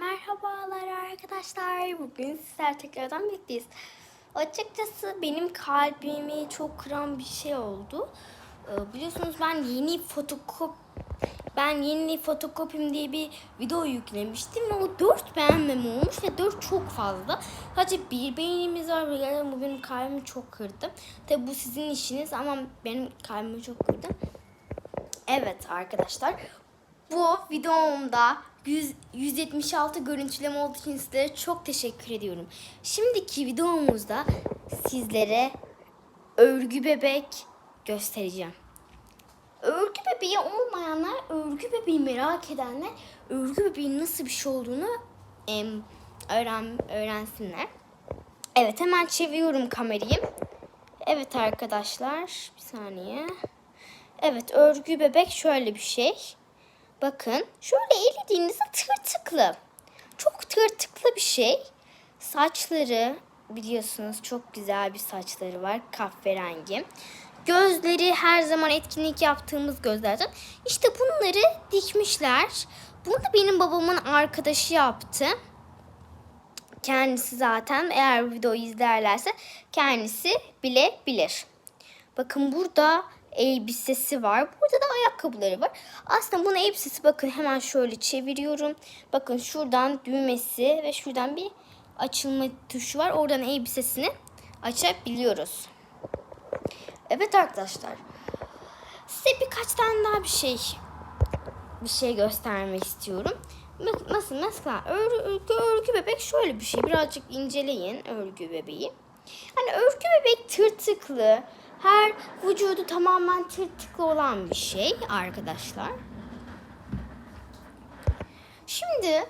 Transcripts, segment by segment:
Merhabalar arkadaşlar. Bugün sizler tekrardan birlikteyiz. Açıkçası benim kalbimi çok kıran bir şey oldu. Ee, biliyorsunuz ben yeni fotokop ben yeni fotokopim diye bir video yüklemiştim ve o 4 beğenmem olmuş ve 4 çok fazla. Sadece bir beğenimiz var ve gerçekten bu benim kalbimi çok kırdı. Tabi bu sizin işiniz ama benim kalbimi çok kırdı. Evet arkadaşlar. Bu videomda 100, 176 görüntüleme olduğu için sizlere çok teşekkür ediyorum. Şimdiki videomuzda sizlere örgü bebek göstereceğim. Örgü bebeği olmayanlar, örgü bebeği merak edenler, örgü bebeğin nasıl bir şey olduğunu em, öğren, öğrensinler. Evet hemen çeviriyorum kamerayı. Evet arkadaşlar bir saniye. Evet örgü bebek şöyle bir şey. Bakın şöyle elediğinizde tırtıklı. Çok tırtıklı bir şey. Saçları biliyorsunuz çok güzel bir saçları var kahverengi. Gözleri her zaman etkinlik yaptığımız gözlerden. İşte bunları dikmişler. Bunu da benim babamın arkadaşı yaptı. Kendisi zaten eğer videoyu izlerlerse kendisi bilebilir. Bakın burada elbisesi var. Burada da ayakkabıları var. Aslında bunun elbisesi bakın hemen şöyle çeviriyorum. Bakın şuradan düğmesi ve şuradan bir açılma tuşu var. Oradan elbisesini açabiliyoruz. Evet arkadaşlar. Size birkaç tane daha bir şey bir şey göstermek istiyorum. Nasıl mesela örgü, örgü bebek şöyle bir şey. Birazcık inceleyin örgü bebeği. Hani örgü bebek tırtıklı. Her vücudu tamamen tırtıklı olan bir şey arkadaşlar. Şimdi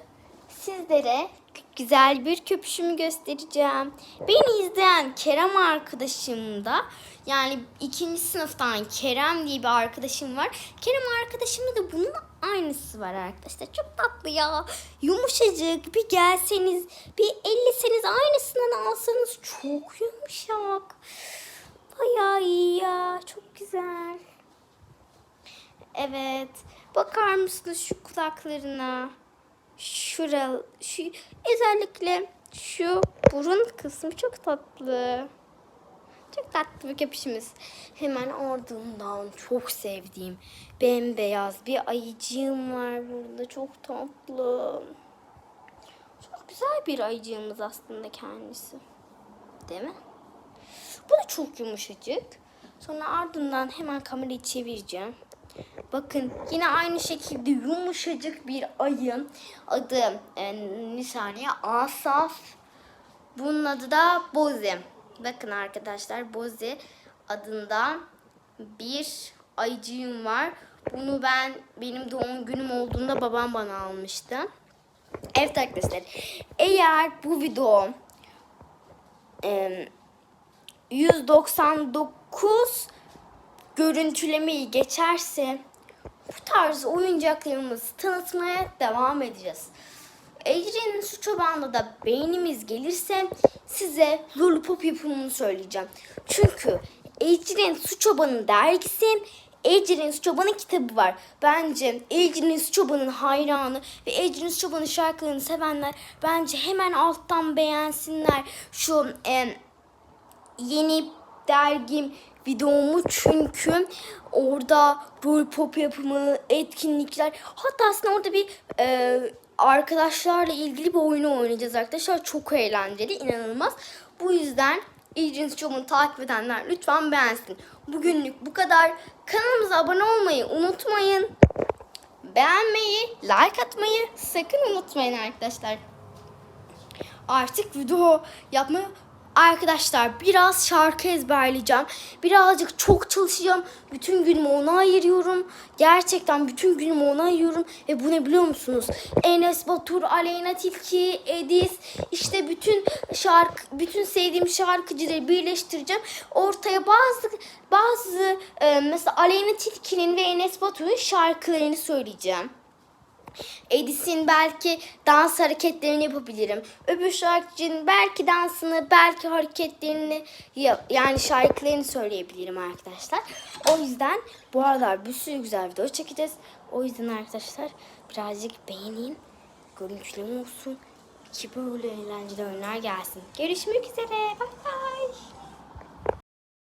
sizlere güzel bir köpüşümü göstereceğim. Beni izleyen Kerem arkadaşım da yani ikinci sınıftan Kerem diye bir arkadaşım var. Kerem arkadaşımda da bunun aynısı var arkadaşlar. Çok tatlı ya. Yumuşacık bir gelseniz bir elleseniz aynısından alsanız çok yumuşak. Bayağı iyi ya. Çok güzel. Evet. Bakar mısınız şu kulaklarına? Şural, şu özellikle şu burun kısmı çok tatlı. Çok tatlı bir köpüşümüz. Hemen ardından çok sevdiğim bembeyaz bir ayıcığım var burada. Çok tatlı. Çok güzel bir ayıcığımız aslında kendisi. Değil mi? Bu da çok yumuşacık. Sonra ardından hemen kamerayı çevireceğim. Bakın yine aynı şekilde yumuşacık bir ayı. Adı e, bir saniye Asaf. Bunun adı da Bozi. Bakın arkadaşlar Bozi adında bir ayıcığım var. Bunu ben benim doğum günüm olduğunda babam bana almıştı. Evet arkadaşlar eğer bu video em, 199 görüntülemeyi geçerse bu tarz oyuncaklarımızı tanıtmaya devam edeceğiz. Ecrin'in su çobağında da beğenimiz gelirse size lollipop yapımını söyleyeceğim. Çünkü Ecrin Su Çoban'ın dergisi Ecrin Su Çoban'ın kitabı var. Bence Ecrin Su Çoban'ın hayranı ve Ecrin Su Çoban'ın şarkılarını sevenler bence hemen alttan beğensinler. Şu em, yeni dergim videomu çünkü orada rol pop yapımı, etkinlikler hatta aslında orada bir e, arkadaşlarla ilgili bir oyunu oynayacağız arkadaşlar. Çok eğlenceli, inanılmaz. Bu yüzden İlcins Job'unu takip edenler lütfen beğensin. Bugünlük bu kadar. Kanalımıza abone olmayı unutmayın. Beğenmeyi, like atmayı sakın unutmayın arkadaşlar artık video yapmaya Arkadaşlar biraz şarkı ezberleyeceğim. Birazcık çok çalışacağım. Bütün günümü ona ayırıyorum. Gerçekten bütün günümü ona ayırıyorum. Ve bu ne biliyor musunuz? Enes Batur, Aleyna Tilki, Edis. işte bütün şarkı, bütün sevdiğim şarkıcıları birleştireceğim. Ortaya bazı bazı e, mesela Aleyna Tilki'nin ve Enes Batur'un şarkılarını söyleyeceğim. Edis'in belki dans hareketlerini yapabilirim. Öbür şarkıcının belki dansını, belki hareketlerini ya- yani şarkılarını söyleyebilirim arkadaşlar. O yüzden bu aralar bir sürü güzel video çekeceğiz. O yüzden arkadaşlar birazcık beğenin görüntüleme olsun ki böyle eğlenceli oyunlar gelsin. Görüşmek üzere. Bay bay.